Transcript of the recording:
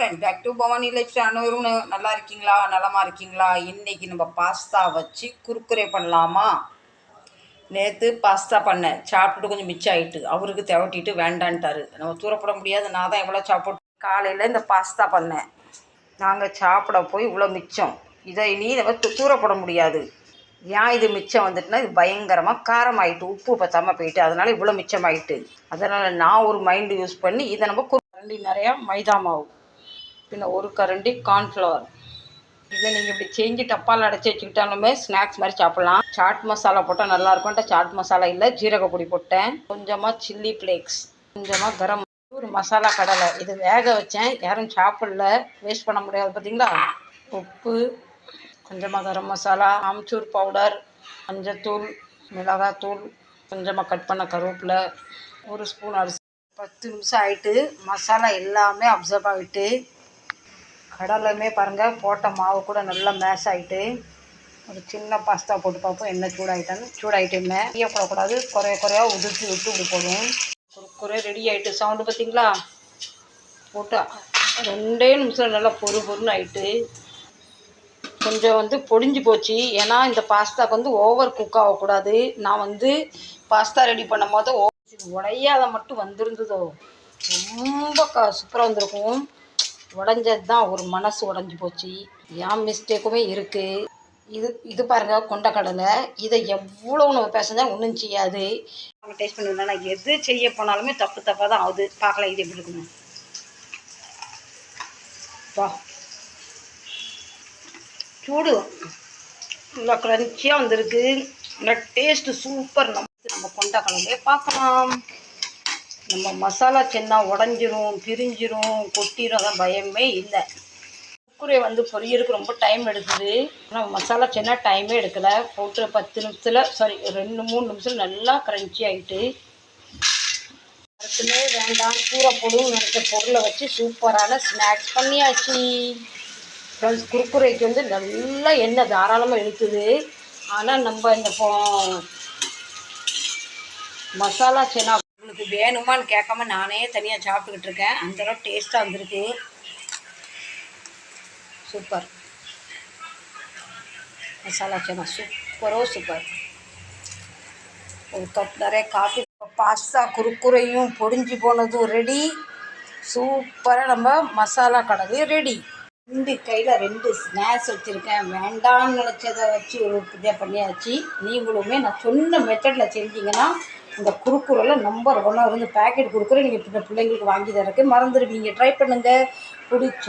Friend back to Bhavani life அனைவரும் நல்லா இருக்கீங்களா? நலமாக இருக்கீங்களா? இன்னைக்கு நம்ம பாஸ்தா வச்சு குறுக்குரே பண்ணலாமா? நேற்று பாஸ்தா பண்ணேன். சாப்பிட்டுட்டு கொஞ்சம் மிச்சம் ஆயிட்டு. அவருக்கு தேவட்டிட்டு வேண்டான்ட்டாரு. நம்ம தூரப்பட முடியாது. நான் தான் எவ்வளோ சாப்பிட்டு காலையில் இந்த பாஸ்தா பண்ணேன். நாங்கள் சாப்பிட போய் இவ்வளோ மிச்சம். இதை இனி நம்ம தூரப்பட முடியாது. ஏன் இது மிச்சம் வந்துட்டுனா இது பயங்கரமாக காரமாயிட்டு உப்பு பத்தாமல் போயிட்டு அதனால் இவ்வளோ மிச்சமாயிட்டு. அதனால் நான் ஒரு மைண்டு யூஸ் பண்ணி இதை நம்ம நிறையா மைதா மாவு. பின்ன ஒரு கரண்டி கார்ன்ஃப்ளவர் இதை நீங்கள் இப்படி செஞ்சு டப்பால் அடைச்சி வச்சுக்கிட்டாலுமே ஸ்நாக்ஸ் மாதிரி சாப்பிட்லாம். சாட் மசாலா போட்டால் நல்லா சாட் மசாலா இல்லை ஜீரக பொடி போட்டேன். கொஞ்சமாக சில்லி ஃப்ளேக்ஸ் கொஞ்சமாக கரம் ஒரு மசாலா கடலை. இது வேக வச்சேன். யாரும் சாப்பிடல. வேஸ்ட் பண்ண முடியாது பார்த்தீங்களா உப்பு கொஞ்சமாக கரம் மசாலா ஆம்ச்சூர் பவுடர் மஞ்சத்தூள் மிளகாத்தூள் கொஞ்சமாக கட் பண்ண கருவேப்பிலை ஒரு ஸ்பூன் அரிசி. பத்து நிமிஷம் ஆகிட்டு மசாலா எல்லாமே அப்சர்வ் ஆகிட்டு கடலையுமே பாருங்கள் போட்ட மாவு கூட நல்லா மேஷ் ஆகிட்டு ஒரு சின்ன பாஸ்தா போட்டு பார்ப்போம் என்ன சூடாகிட்டான்னு சூடாகிட்டுமே டீயை போடக்கூடாது குறைய குறையா உதிர்த்து விட்டு இப்படி போடும் குறை ரெடி ஆகிட்டு சவுண்டு பார்த்தீங்களா? போட்டால் ரெண்டே நிமிஷம் நல்லா பொறு பொறுன்னு ஆகிட்டு கொஞ்சம் வந்து பொடிஞ்சு போச்சு. ஏன்னா இந்த பாஸ்தாக்கு வந்து ஓவர் குக் ஆகக்கூடாது. நான் வந்து பாஸ்தா ரெடி பண்ணும் போது உடையாத மட்டும் வந்திருந்ததோ. ரொம்ப க சூப்பராக வந்திருக்கும். உடஞ்சது தான் ஒரு மனசு உடஞ்சி போச்சு. என் மிஸ்டேக்குமே இருக்குது இது இது பாருங்க கொண்டக்கடலை இதை எவ்வளோ நம்ம பேசுனா ஒன்றும் செய்யாது. அவங்க டேஸ்ட் பண்ணுவேன் நான் எது செய்ய போனாலுமே தப்பு தப்பாக தான் ஆகுது. பார்க்கலாம் இது எப்படி இருக்குன்னு. வா. சூடு. நல்லா க்ரன்ச்சியாக வந்திருக்கு. நல்லா டேஸ்ட்டு சூப்பர் நம்ம நம்ம கொண்டக்கடலையே பார்க்கலாம். நம்ம மசாலா சென்னா உடஞ்சிரும் பிரிஞ்சிரும் கொட்டிடும் அதான் பயமே இல்லை. குக்குரை வந்து பொரியறதுக்கு ரொம்ப டைம் எடுக்குது. ஆனால் மசாலா சென்னா டைமே எடுக்கலை. போட்டு பத்து நிமிஷத்தில் சாரி ரெண்டு மூணு நிமிஷம் நல்லா க்ரன்ச்சி ஆகிட்டு அதுக்குமே வேண்டாம் கூரை போடும் நினைச்ச பொருளை வச்சு சூப்பரான ஸ்நாக்ஸ் பண்ணியாச்சு. ஃப்ரெண்ட்ஸ் குறுக்குறைக்கு வந்து நல்லா எண்ணெய் தாராளமாக இழுத்துது ஆனால் நம்ம இந்த மசாலா சென்னா உங்களுக்கு வேணுமான்னு கேட்காம நானே தனியாக சாப்பிட்டுக்கிட்டு இருக்கேன். அந்தளவு டேஸ்ட்டாக வந்திருக்கு சூப்பர் மசாலா சென்னா சூப்பரோ சூப்பர் ஒரு கப் நிறைய காஃபி பாஸ்தா குறுக்குறையும் பொடிஞ்சு போனதும் ரெடி சூப்பராக நம்ம மசாலா கடலையும் ரெடி ரெண்டு கையில் ரெண்டு ஸ்நாக்ஸ் வச்சுருக்கேன். வேண்டாம்னு நினச்சதை வச்சு ஒரு இதை பண்ணியாச்சு. நீங்களுமே நான் சொன்ன மெத்தடில் செஞ்சீங்கன்னா இந்த குறுக்குறையில் நம்பர் ஒன்றா இருந்து பேக்கெட் குறுக்குறை நீங்கள் பின்ன பிள்ளைங்களுக்கு வாங்கி தரக்கு மறந்துடுவீங்க. ட்ரை பண்ணுங்கள் பிடிச்ச